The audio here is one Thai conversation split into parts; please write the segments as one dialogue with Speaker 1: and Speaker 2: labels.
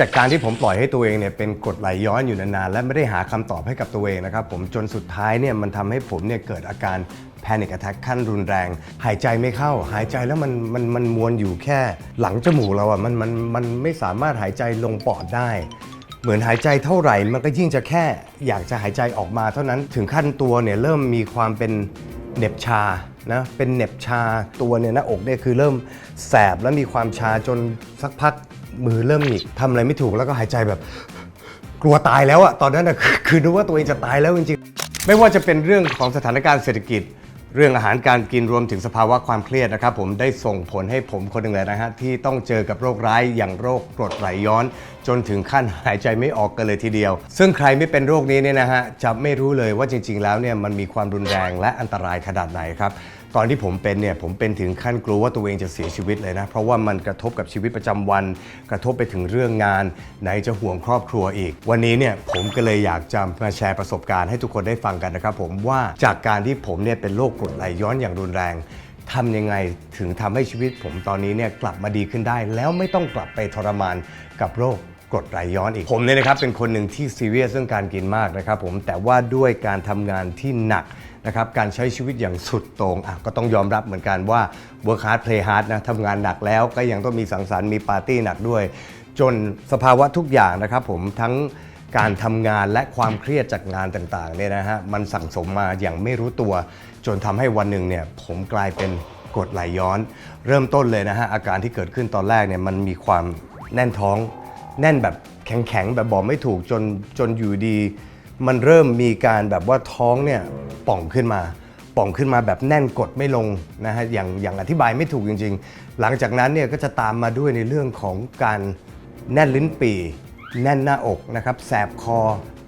Speaker 1: จากการที่ผมปล่อยให้ตัวเองเนี่ยเป็นกดไหลย้อนอยู่นานๆ และไม่ได้หาคำตอบให้กับตัวเองนะครับผมจนสุดท้ายเนี่ยมันทำให้ผมเนี่ยเกิดอาการ Panic Attack ขั้นรุนแรง หายใจไม่เข้า หายใจแล้วมันมันมันมวนอยู่แค่หลังจมูกเราอะมันมันมันไม่สามารถหายใจลงปอดได้ เหมือนหายใจเท่าไหร่ มันก็ยิ่งจะแค่อยากจะหายใจออกมาเท่านั้นถึงขั้นตัวเนี่ยเริ่มมีความเป็นเน็บชานะเป็นเน็บชาตัวเนี่ยหน้าอกเนี่ยคือเริ่มแสบแล้วมีความชาจนสักพัก มือเริ่มหงิกทำอะไรไม่ถูกแล้วก็หายใจแบบ กลัวตายแล้วอะตอนนั้นอะคือคือนึกว่าตัวเองจะตายแล้วจริงๆ ไม่ว่าจะเป็นเรื่องของสถานการณ์เศรษฐกิจ เรื่องอาหารการกินรวมถึงสภาวะความเครียดนะครับ ผมได้ส่งผลให้ผมคนหนึ่งเลยนะฮะที่ต้องเจอกับโรคร้ายอย่างโรคกรดไหลย้อน จนถึงขั้นหายใจไม่ออกกันเลยทีเดียว ซึ่งใครไม่เป็นโรคนี้เนี่ยนะฮะจะไม่รู้เลยว่าจริง ๆ แล้วเนี่ยมันมีความรุนแรงและอันตรายขนาดไหนครับ ตอนที่ผมเป็นเนี่ยผมเป็นถึงขั้นกลัวว่าตัวเองจะเสียชีวิตเลยนะ เพราะว่ามันกระทบกับชีวิตประจำวัน กระทบไปถึงเรื่องงาน ไหนจะห่วงครอบครัวอีก วันนี้เนี่ยผมก็เลยอยากจะมาแชร์ประสบการณ์ให้ทุกคนได้ฟังกันนะครับผมว่าจากการที่ผมเนี่ยเป็นโรคกรดไหลย้อนอย่างรุนแรงทำยังไงถึงทำให้ชีวิตผมตอนนี้เนี่ยกลับมาดีขึ้นได้ แล้วไม่ต้องกลับไปทรมานกับโรคกรดไหลย้อนอีกผมเนี่ยนะครับเป็นคนหนึ่งที่ซีเรียสเรื่องการกินมากนะครับผมแต่ว่าด้วยการทำงานที่หนัก นะครับการใช้ชีวิตอย่างสุดโต่งอะก็ต้องยอมรับเหมือนกันว่า work hard play hard นะทำงานหนักแล้วก็ยังต้องมีสังสรรค์มีปาร์ตี้หนักด้วย จนสภาวะทุกอย่างนะครับผมทั้งการทำงานและความเครียดจากงานต่างๆเนี่ยนะฮะมันสั่งสมมาอย่างไม่รู้ตัว จนทำให้วันหนึ่งเนี่ยผมกลายเป็นกดไหลย้อน เริ่มต้นเลยนะฮะอาการที่เกิดขึ้นตอนแรกเนี่ยมันมีความแน่นท้อง แน่นแบบแข็งๆแบบบอกไม่ถูกจนจนอยู่ดี มันเริ่มมีการแบบว่าท้องเนี่ยป่องขึ้นมา ป่องขึ้นมาแบบแน่นกดไม่ลงนะฮะอย่างอย่างอธิบายไม่ถูกจริง ๆ หลังจากนั้นเนี่ยก็จะตามมาด้วยในเรื่องของการแน่นลิ้นปี่แน่นหน้าอกนะครับแสบคอ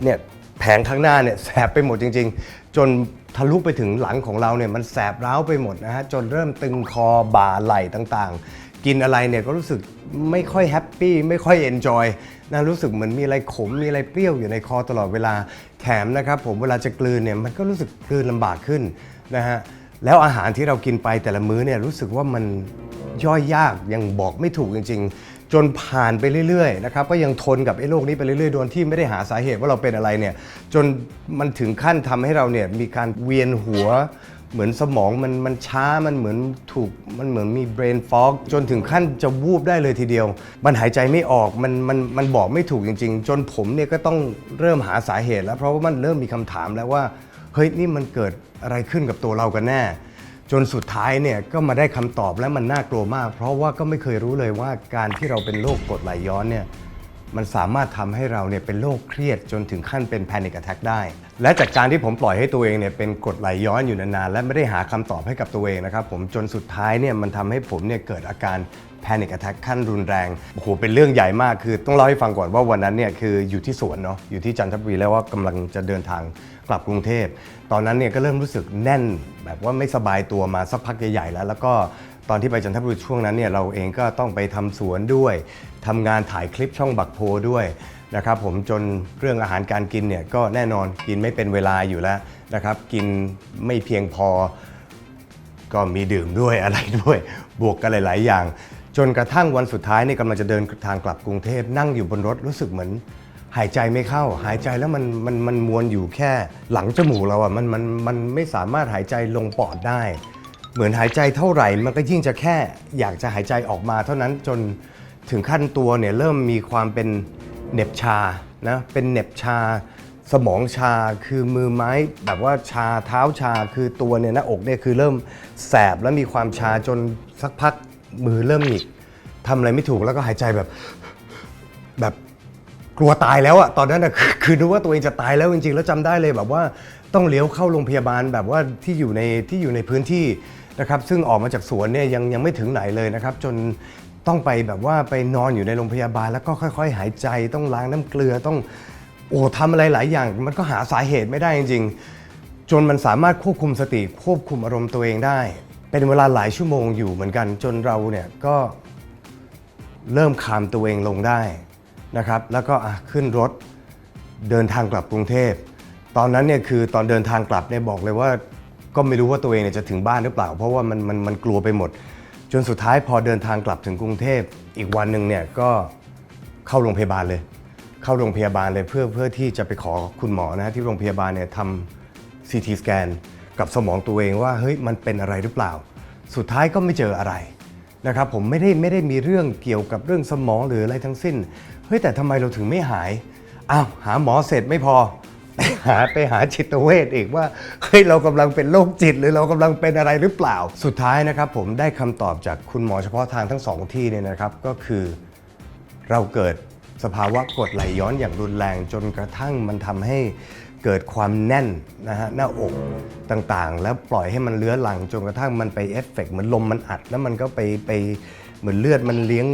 Speaker 1: เนี่ยแผงข้างหน้าเนี่ยแสบไปหมดจริง ๆ จนทะลุไปถึงหลังของเราเนี่ยมันแสบร้าวไปหมดนะฮะจนเริ่มตึงคอบ่าไหล่ต่างๆ กินอะไรเนี่ยก็รู้สึกไม่ค่อยแฮปปี้ไม่ค่อยเอนจอยนะรู้สึกเหมือนมีอะไรขมมีอะไรเปรี้ยวอยู่ในคอตลอดเวลาแถมนะครับผมเวลาจะกลืนเนี่ยมันก็รู้สึกกลืนลำบากขึ้นนะฮะแล้วอาหารที่เรากินไปแต่ละมื้อเนี่ยรู้สึกว่ามันย่อยยากยังบอกไม่ถูกจริง ๆ จนผ่านไปเรื่อยๆนะครับก็ยังทนกับไอ้โรคนี้ไปเรื่อยๆโดยที่ไม่ได้หาสาเหตุว่าเราเป็นอะไรเนี่ยจนมันถึงขั้นทำให้เราเนี่ยมีการเวียนหัว เหมือนสมองมันมันช้ามันเหมือนถูกมันเหมือนมี brain fog จนถึงขั้นจะวูบได้เลยทีเดียว มันหายใจไม่ออกมันมันมันบอกไม่ถูกจริง ๆ จนผมเนี่ยก็ต้องเริ่มหาสาเหตุแล้ว เพราะว่ามันเริ่มมีคำถามแล้วว่า เฮ้ยนี่มันเกิดอะไรขึ้นกับตัวเรากันแน่ จนสุดท้ายเนี่ยก็มาได้คำตอบและมันน่ากลัวมาก เพราะว่าก็ไม่เคยรู้เลยว่าการที่เราเป็นโรคกรดไหลย้อนเนี่ย มันสามารถทำให้เราเนี่ยเป็นโรคเครียดจนถึงขั้นเป็น Panic Attack ได้ และจากการที่ผมปล่อยให้ตัวเองเนี่ยเป็นกดไหลย้อนอยู่นานๆ และไม่ได้หาคำตอบให้กับตัวเองนะครับผมจนสุดท้ายเนี่ยมันทำให้ผมเนี่ยเกิดอาการ Panic Attack ขั้นรุนแรงโอ้โหเป็นเรื่องใหญ่มากคือต้องเล่าให้ฟังก่อนว่าวันนั้นเนี่ยคืออยู่ที่สวนเนาะอยู่ที่จันทบุรีแล้วว่ากำลังจะเดินทางกลับกรุงเทพ ตอนนั้นเนี่ยก็เริ่มรู้สึกแน่นแบบว่าไม่สบายตัวมาสักพักใหญ่ๆแล้ว แล้วก็ ตอนที่ไปจันทบุรีช่วงนั้นเนี่ยเราเองก็ต้องไปทำสวนด้วยทำงานถ่ายคลิปช่องบักโพด้วยนะครับผมจนเรื่องอาหารการกินเนี่ยก็แน่นอนกินไม่เป็นเวลาอยู่แล้วนะครับกินไม่เพียงพอก็มีดื่มด้วยอะไรด้วย บวกกันหลาย ๆ อย่าง จนกระทั่งวันสุดท้ายเนี่ยกำลังจะเดินทางกลับกรุงเทพนั่งอยู่บนรถรู้สึกเหมือน หายใจไม่เข้า หายใจแล้วมันมันมันมวนอยู่แค่หลังจมูกเราอะมันมันมันไม่สามารถหายใจลงปอดได้ เหมือนหายใจเท่าไหร่ มันก็ยิ่งจะแค่อยากจะหายใจออกมา เท่านั้นจนถึงขั้นตัวเนี่ยเริ่มมีความเป็นเหน็บชานะเป็นเหน็บชา สมองชาคือมือไม้แบบว่าชาเท้าชาคือตัวเนี่ยหน้าอกเนี่ยคือเริ่มแสบแล้วมีความชาจนสักพักมือเริ่มหงิกทำอะไรไม่ถูกแล้วก็หายใจแบบแบบกลัวตายแล้วอะตอนนั้นอะคือคือนึกว่าตัวเองจะตายแล้วจริงๆ แล้วจำได้เลยแบบว่าต้องเลี้ยวเข้าโรงพยาบาลแบบว่าที่อยู่ในที่อยู่ในพื้นที่ นะครับซึ่งออกมาจากสวนเนี่ยยังยังไม่ถึงไหนเลยนะครับ จนต้องไปแบบว่าไปนอนอยู่ในโรงพยาบาล แล้วก็ค่อย ๆ หายใจต้องล้างน้ำเกลือต้องโอ้ทำอะไรหลายอย่าง มันก็หาสาเหตุไม่ได้จริงๆ จนมันสามารถควบคุมสติควบคุมอารมณ์ตัวเองได้ เป็นเวลาหลายชั่วโมงอยู่เหมือนกัน จนเราเนี่ยก็เริ่มคามตัวเองลงได้นะครับ แล้วก็ขึ้นรถเดินทางกลับกรุงเทพ ตอนนั้นเนี่ยคือตอนเดินทางกลับเนี่ยบอกเลยว่า ก็ไม่รู้ว่าตัวเองเนี่ยจะถึงบ้านหรือเปล่า เพราะว่ามันมันมันกลัวไปหมด จนสุดท้ายพอเดินทางกลับถึงกรุงเทพอีกวันหนึ่งเนี่ยก็เข้าโรงพยาบาลเลย เข้าโรงพยาบาลเลยเพื่อเพื่อที่จะไปขอคุณหมอนะฮะที่โรงพยาบาลเนี่ยทำ CT สแกนกับสมองตัวเองว่าเฮ้ยมันเป็นอะไรหรือเปล่า สุดท้ายก็ไม่เจออะไรนะครับผมไม่ได้ไม่ได้มีเรื่องเกี่ยวกับเรื่องสมองหรืออะไรทั้งสิ้นเฮ้ยแต่ทำไมเราถึงไม่หายอ้าวหาหมอเสร็จไม่พอ ไปหาไปหาจิตเวชอีกว่าเฮ้ยเรากำลังเป็นโรคจิต หรือเรากำลังเป็นอะไรหรือเปล่า สุดท้ายนะครับ ผมได้คำตอบจากคุณหมอเฉพาะทางทั้งสองที่เนี่ยนะครับ ก็คือเราเกิดสภาวะกดไหลย้อนอย่างรุนแรงจนกระทั่งมันทำให้เกิดความแน่นนะฮะหน้าอกต่างๆ แล้วปล่อยให้มันเลื้อรังจนกระทั่งมันไปเอฟเฟกต์เหมือนลมมันอัด แล้วมันก็ไปไปเหมือนเลือดมันเลี้ยง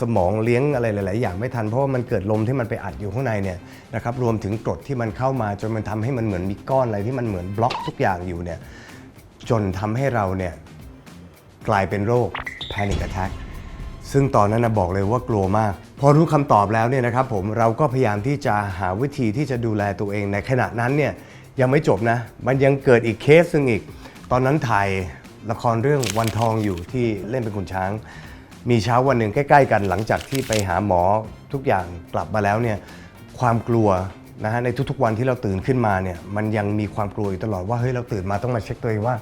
Speaker 1: สมองเลี้ยงอะไรหลาย ๆ อย่างไม่ทันเพราะว่ามันเกิดลมที่มันไปอัดอยู่ข้างในเนี่ยนะครับรวมถึงกรดที่มันเข้ามาจนมันทำให้มันเหมือนมีก้อนอะไรที่มันเหมือนบล็อกทุกอย่างอยู่เนี่ยจนทำให้เราเนี่ยกลายเป็นโรค Panic Attack ซึ่งตอนนั้นนะบอกเลยว่ากลัวมาก พอรู้คำตอบแล้วเนี่ยนะครับผมเราก็พยายามที่จะหาวิธีที่จะดูแลตัวเองในขณะนั้นเนี่ยยังไม่จบนะ มันยังเกิดอีกเคสหนึ่งอีก ตอนนั้นถ่ายละครเรื่องวันทองอยู่ที่เล่นเป็นคุณช้าง มีเช้าวันหนึ่งใกล้ ๆ กันหลังจากที่ไปหาหมอทุกอย่างกลับมาแล้วเนี่ยความกลัวนะฮะในทุกๆวันที่เราตื่นขึ้นมาเนี่ยมันยังมีความกลัวอยู่ตลอดว่าเฮ้ยเราตื่นมาต้องมาเช็คตัวเองว่า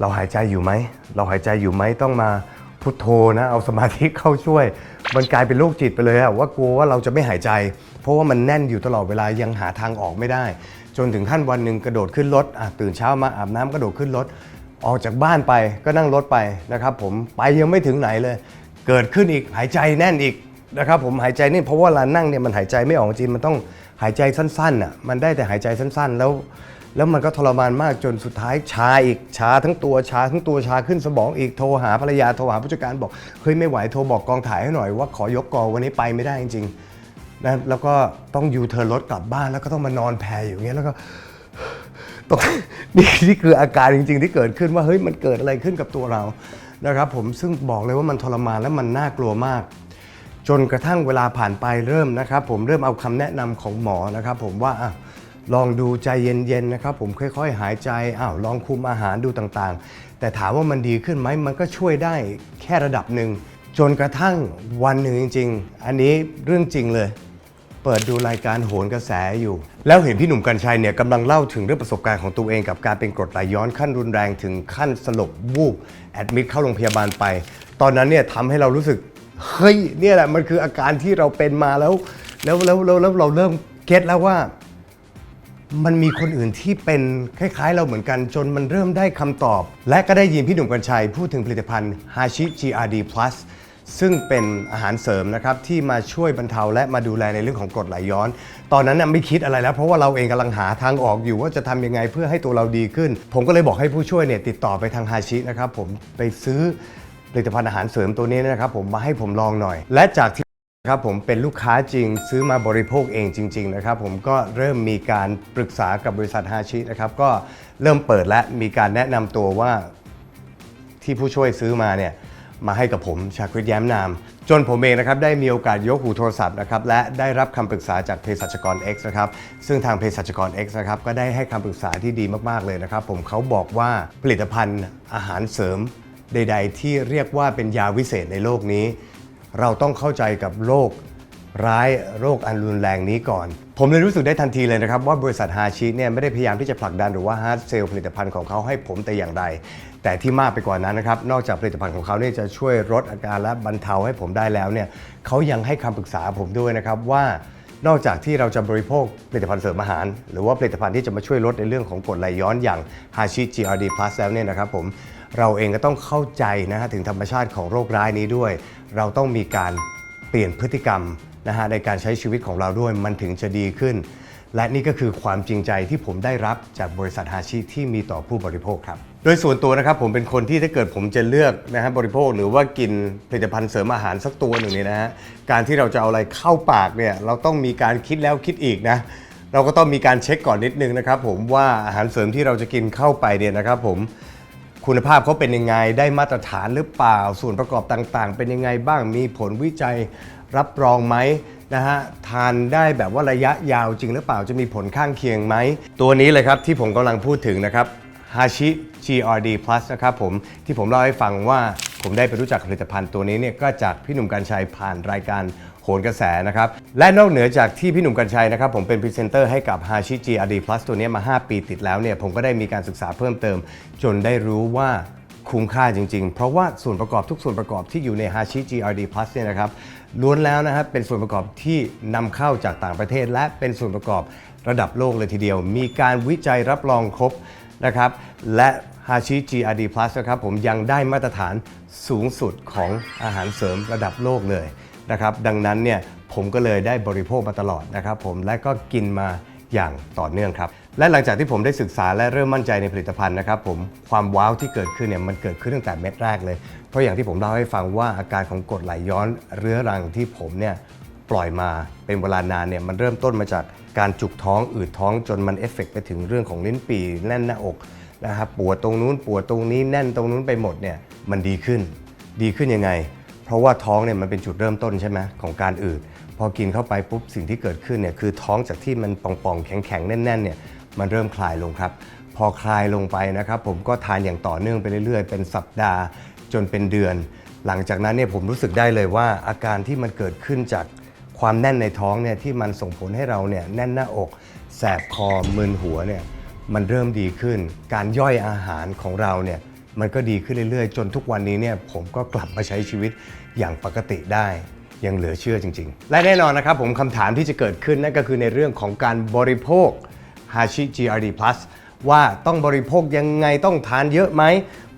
Speaker 1: เราหายใจอยู่ไหมเราหายใจอยู่ไหมต้องมาพุทโธนะเอาสมาธิเข้าช่วย มันกลายเป็นโรคจิตไปเลยอะว่ากลัวว่าเราจะไม่หายใจ เพราะว่ามันแน่นอยู่ตลอดเวลายังหาทางออกไม่ได้ จนถึงขั้นวันหนึ่งกระโดดขึ้นรถตื่นเช้ามาอาบน้ำกระโดดขึ้นรถออกจากบ้านไปก็นั่งรถไปนะครับผมไปยังไม่ถึงไหนเลย เกิดขึ้นอีกหายใจแน่นอีกนะครับผมหายใจนี่เพราะว่าเวลานั่งเนี่ยมันหายใจไม่ออกจริงมันต้องหายใจสั้นๆอะมันได้แต่หายใจสั้นๆ แล้ว แล้วมันก็ทรมานมากจนสุดท้ายชาอีกชาทั้งตัวชาทั้งตัวชาขึ้นสมองอีกโทรหาภรรยาโทรหาผู้จัดการบอกเฮ้ยไม่ไหวโทรบอกกองถ่ายให้หน่อยว่าขอยกกองวันนี้ไปไม่ได้จริงๆนะแล้วก็ต้องยูเทิร์นรถกลับบ้านแล้วก็ต้องมานอนแพรอยู่อย่างเงี้ยแล้วก็ตกนี่นี่คืออาการจริง ๆ ที่เกิดขึ้นว่าเฮ้ยมันเกิดอะไรขึ้นกับตัวเรา นะครับผมซึ่งบอกเลยว่ามันทรมานและมันน่ากลัวมาก จนกระทั่งเวลาผ่านไปเริ่มนะครับ ผมเริ่มเอาคำแนะนำของหมอนะครับ ผมว่าอะลองดูใจเย็นๆนะครับ ผมค่อยๆ หายใจอ้าวลองคุมอาหารดูต่างๆ แต่ถามว่ามันดีขึ้นไหมมันก็ช่วยได้แค่ระดับหนึ่งจนกระทั่งวันหนึ่งจริง ๆ อันนี้เรื่องจริงเลย เปิดดูรายการโหนกระแสอยู่ แล้วเห็นพี่หนุ่มกัญชัยเนี่ยกำลังเล่าถึงเรื่องประสบการณ์ของตัวเองกับการเป็นกรดไหลย้อนขั้นรุนแรงถึงขั้นสลบวูบแอดมิดเข้าโรงพยาบาลไป ตอนนั้นเนี่ยทำให้เรารู้สึกเฮ้ยเนี่ยแหละมันคืออาการที่เราเป็นมาแล้ว แล้วแล้วแล้วแล้วเราเริ่มเก็ตแล้วว่า มันมีคนอื่นที่เป็นคล้ายๆ เราเหมือนกันจนมันเริ่มได้คำตอบ และก็ได้ยินพี่หนุ่มกัญชัยพูดถึงผลิตภัณฑ์ Hashi GRD Plus ซึ่งเป็นอาหารเสริมนะครับที่มาช่วยบรรเทาและมาดูแลในเรื่องของกรดไหลย้อน ตอนนั้นน่ะไม่คิดอะไรแล้ว เพราะว่าเราเองกำลังหาทางออกอยู่ว่าจะทำยังไงเพื่อให้ตัวเราดีขึ้น ผมก็เลยบอกให้ผู้ช่วยเนี่ยติดต่อไปทางฮาชินะครับผมไปซื้อผลิตภัณฑ์อาหารเสริมตัวนี้นะครับผมมาให้ผมลองหน่อย และจากที่ครับผมเป็นลูกค้าจริงซื้อมาบริโภคเองจริง ๆ นะครับ ผมก็เริ่มมีการปรึกษากับบริษัทฮาชินะครับ ก็เริ่มเปิดและมีการแนะนำตัวว่าที่ผู้ช่วยซื้อมาเนี่ย มาให้กับผมชาคริตแย้มนาม จนผมเองนะครับได้มีโอกาสยกหูโทรศัพท์นะครับและได้รับคำปรึกษาจากเภสัชกร X นะครับซึ่งทางเภสัชกร X นะครับก็ได้ให้คำปรึกษาที่ดีมากๆเลยนะครับผมเขาบอกว่าผลิตภัณฑ์อาหารเสริมใด ๆ ที่เรียกว่าเป็นยาวิเศษในโลกนี้ เราต้องเข้าใจกับโรคร้ายโรคอันรุนแรงนี้ก่อน ผมเลยรู้สึกได้ทันทีเลยนะครับ ว่าบริษัทฮาชิเนี่ยไม่ได้พยายามที่จะผลักดันหรือว่าฮาร์ดเซลผลิตภัณฑ์ของเขาให้ผมแต่อย่างใด แต่ที่มากไปกว่านั้นนะครับ นอกจากผลิตภัณฑ์ของเขาเนี่ยจะช่วยลดอาการและบรรเทาให้ผมได้แล้วเนี่ยเขายังให้คำปรึกษาผมด้วยนะครับว่านอกจากที่เราจะบริโภคผลิตภัณฑ์เสริมอาหาร หรือว่าผลิตภัณฑ์ที่จะมาช่วยลดในเรื่องของกรดไหลย้อนอย่าง h a s h i GRD Plus แล้วเนี่ยนะครับผมเราเองก็ต้องเข้าใจนะฮะถึงธรรมชาติของโรคร้ายนี้ด้วย เราต้องมีการเปลี่ยนพฤติกรรมนะฮะในการใช้ชีวิตของเราด้วยมันถึงจะดีขึ้น และนี่ก็คือความจริงใจที่ผมได้รับจากบริษัทฮาชิที่มีต่อผู้บริโภคครับ โดยส่วนตัวนะครับผมเป็นคนที่ถ้าเกิดผมจะเลือกนะฮะบริโภค หรือว่ากินผลิตภัณฑ์เสริมอาหารสักตัวหนึ่งเนี่ยนะฮะการที่เราจะเอาอะไรเข้าปากเนี่ยเราต้องมีการคิดแล้วคิดอีกนะเราก็ต้องมีการเช็คก่อนนิดนึงนะครับผมว่าอาหารเสริมที่เราจะกินเข้าไปเนี่ยนะครับผมคุณภาพเขาเป็นยังไง ได้มาตรฐานหรือเปล่า ส่วนประกอบต่างๆ เป็นยังไงบ้างมีผลวิจัย รับรองไหมนะฮะทานได้แบบว่าระยะยาวจริงหรือเปล่าจะมีผลข้างเคียงไหม ตัวนี้เลยครับที่ผมกำลังพูดถึงนะครับ Hashi GRD Plus นะครับผมที่ผมเล่าให้ฟังว่าผมได้ไปรู้จักผลิตภัณฑ์ตัวนี้เนี่ยก็จากพี่หนุ่มกัญชัยผ่านรายการโหนกระแสนะครับ และนอกเหนือจากที่พี่หนุ่มกัญชัยนะครับ ผมเป็นพรีเซนเตอร์ให้กับ h a s h i GRD Plus ตัวนี้มา 5 ปีติดแล้วเนี่ย ผมก็ได้มีการศึกษาเพิ่มเติม จนได้รู้ว่าคุ้มค่าจริง ๆ เพราะว่าส่วนประกอบทุกส่วนประกอบที่อยู่ใน h a s h i GRD Plus เนี่ยนะครับ ล้วนแล้วนะครับเป็นส่วนประกอบที่นำเข้าจากต่างประเทศ และเป็นส่วนประกอบระดับโลกเลยทีเดียว มีการวิจัยรับรองครบนะครับ และฮาชิ GRD Plus นะครับผมยังได้มาตรฐานสูงสุดของอาหารเสริมระดับโลกเลยนะครับดังนั้นเนี่ยผมก็เลยได้บริโภคมาตลอดนะครับผมและก็กินมาอย่างต่อเนื่องครับ และหลังจากที่ผมได้ศึกษาและเริ่มมั่นใจในผลิตภัณฑ์นะครับผมความว้าวที่เกิดขึ้นเนี่ยมันเกิดขึ้นตั้งแต่เม็ดแรกเลย เพราะอย่างที่ผมเล่าให้ฟังว่าอาการของกรดไหลย้อนเรื้อรังที่ผมเนี่ยปล่อยมาเป็นเวลานานเนี่ยมันเริ่มต้นมาจากการจุกท้องอืดท้องจนมันเอฟเฟกต์ไปถึงเรื่องของลิ้นปี่แน่นหน้าอกนะครับปวดตรงนู้นปวดตรงนี้แน่นตรงนู้นไปหมดเนี่ยมันดีขึ้น ดีขึ้นยังไง เพราะว่าท้องเนี่ยมันเป็นจุดเริ่มต้นใช่ไหมของการอืดพอกินเข้าไปปุ๊บสิ่งที่เกิดขึ้นเนี่ยคือท้องจากที่มันป่องๆแข็งๆแน่นๆเนี่ย มันเริ่มคลายลงครับ พอคลายลงไปนะครับ ผมก็ทานอย่างต่อเนื่องไปเรื่อยๆ เป็นสัปดาห์จนเป็นเดือน หลังจากนั้นเนี่ยผมรู้สึกได้เลยว่าอาการที่มันเกิดขึ้นจากความแน่นในท้องเนี่ยที่มันส่งผลให้เราเนี่ยแน่นหน้าอก แสบคอมึนหัวเนี่ยมันเริ่มดีขึ้น การย่อยอาหารของเราเนี่ยมันก็ดีขึ้นเรื่อยๆ จนทุกวันนี้เนี่ยผมก็กลับมาใช้ชีวิตอย่างปกติได้ยังเหลือเชื่อจริง ๆ และแน่นอนนะครับผมคำถามที่จะเกิดขึ้นนั่นก็คือในเรื่องของการบริโภค h a s h i GRD Plus ว่าต้องบริโภคยังไงต้องทานเยอะไหม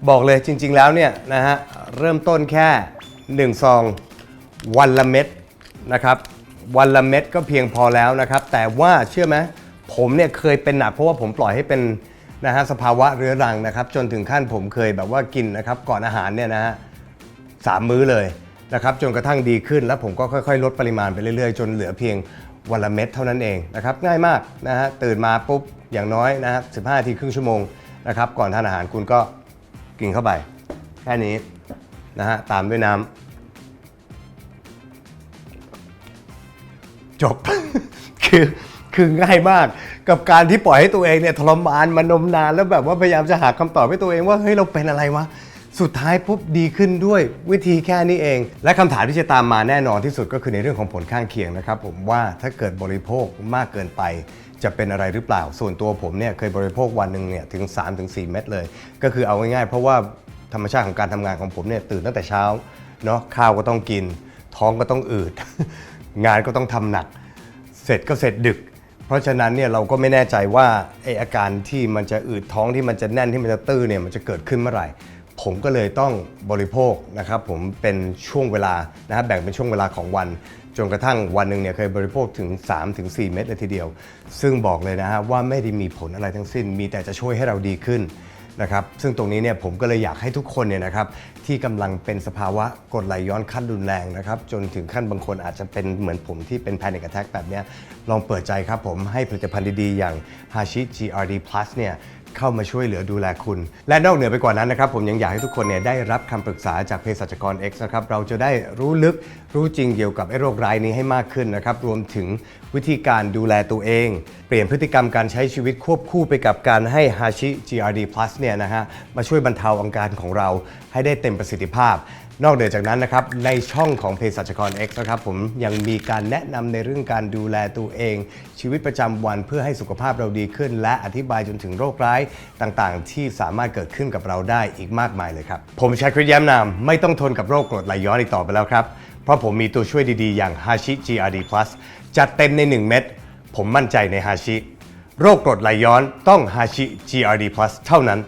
Speaker 1: บอกเลยจริง ๆ แล้วเนี่ยนะฮะเริ่มต้นแค่ 1 ซองวันละเม็ดนะครับวันละเม็ดก็เพียงพอแล้วนะครับ แต่ว่าเชื่อไหมผมเนี่ยเคยเป็นหนักเพราะว่าผมปล่อยให้เป็นนะฮะสภาวะเรื้อรังนะครับจนถึงขั้นผมเคยแบบว่ากินนะครับก่อนอาหารเนี่ยนะฮะสามมื้อเลยนะครับจนกระทั่งดีขึ้นแล้วผมก็ค่อยๆ ลดปริมาณไปเรื่อยๆ จนเหลือเพียง วันละเม็ดเท่านั้นเองนะครับง่ายมากนะฮะตื่นมาปุ๊บอย่างน้อยนะฮะ15นาทีครึ่งชั่วโมงนะครับก่อนทานอาหารคุณก็กินเข้าไป แค่นี้นะฮะตามด้วยน้ำจบ คือคือง่ายมากกับการที่ปล่อยให้ตัวเองเนี่ยทรมานมานมนานแล้วแบบว่าพยายามจะหาคำตอบให้ตัวเองว่าเฮ้ยเราเป็นอะไรวะ สุดท้ายปุ๊บดีขึ้นด้วยวิธีแค่นี้เอง และคำถามที่จะตามมาแน่นอนที่สุดก็คือในเรื่องของผลข้างเคียงนะครับผมว่าถ้าเกิดบริโภคมากเกินไปจะเป็นอะไรหรือเปล่า ส่วนตัวผมเนี่ยเคยบริโภควันหนึ่งเนี่ยถึง 3-4 เม็ดเลย ก็คือเอาง่ายๆ เพราะว่าธรรมชาติของการทำงานของผมเนี่ยตื่นตั้งแต่เช้าเนาะข้าวก็ต้องกิน ท้องก็ต้องอืด งานก็ต้องทำหนัก เสร็จก็เสร็จดึก เพราะฉะนั้นเนี่ยเราก็ไม่แน่ใจว่าไออาการที่มันจะอืดท้องที่มันจะแน่นที่มันจะตื้อเนี่ยมันจะเกิดขึ้นเมื่อไหร่ ผมก็เลยต้องบริโภคนะครับผมเป็นช่วงเวลานะครับแบ่งเป็นช่วงเวลาของวัน จนกระทั่งวันหนึ่งเนี่ยเคยบริโภคถึง 3-4 เม็ดเลยทีเดียว ซึ่งบอกเลยนะฮะว่าไม่ได้มีผลอะไรทั้งสิ้น มีแต่จะช่วยให้เราดีขึ้นนะครับซึ่งตรงนี้เนี่ยผมก็เลยอยากให้ทุกคนเนี่ยนะครับที่กำลังเป็นสภาวะกดไหลย้อนขั้นรุนแรงนะครับจนถึงขั้นบางคนอาจจะเป็นเหมือนผมที่เป็น panic attack แบบเนี้ยลองเปิดใจครับผมให้ผลิตภัณฑ์ดีๆ อย่าง Hashi GRD Plus เนี่ย เข้ามาช่วยเหลือดูแลคุณ และนอกเหนือไปกว่านั้นนะครับ ผมยังอยากให้ทุกคนเนี่ยได้รับคำปรึกษาจากเภสัชกร X นะครับเราจะได้รู้ลึกรู้จริงเกี่ยวกับโรคร้ายนี้ให้มากขึ้นนะครับรวมถึงวิธีการดูแลตัวเอง เปลี่ยนพฤติกรรมการใช้ชีวิตควบคู่ไปกับการให้ฮาชิ GRD Plus เนี่ยนะฮะมาช่วยบรรเทาอาการของเราให้ได้เต็มประสิทธิภาพ นอกเหนือจากนั้นนะครับในช่องของเภสัชกร X นะครับผมยังมีการแนะนำในเรื่องการดูแลตัวเอง ชีวิตประจำวันเพื่อให้สุขภาพเราดีขึ้น และอธิบายจนถึงโรคร้ายต่างๆ ที่สามารถเกิดขึ้นกับเราได้อีกมากมายเลยครับ ผมชาคริสแย้มนามไม่ต้องทนกับโรคกรดไหลย้อนอีกต่อไปแล้วครับ เพราะผมมีตัวช่วยดีๆ อย่าง Hashi GRD Plus จัดเต็มใน 1 เม็ดผมมั่นใจใน Hashi โรคกรดไหลย้อนต้อง Hashi GRD Plus เท่านั้น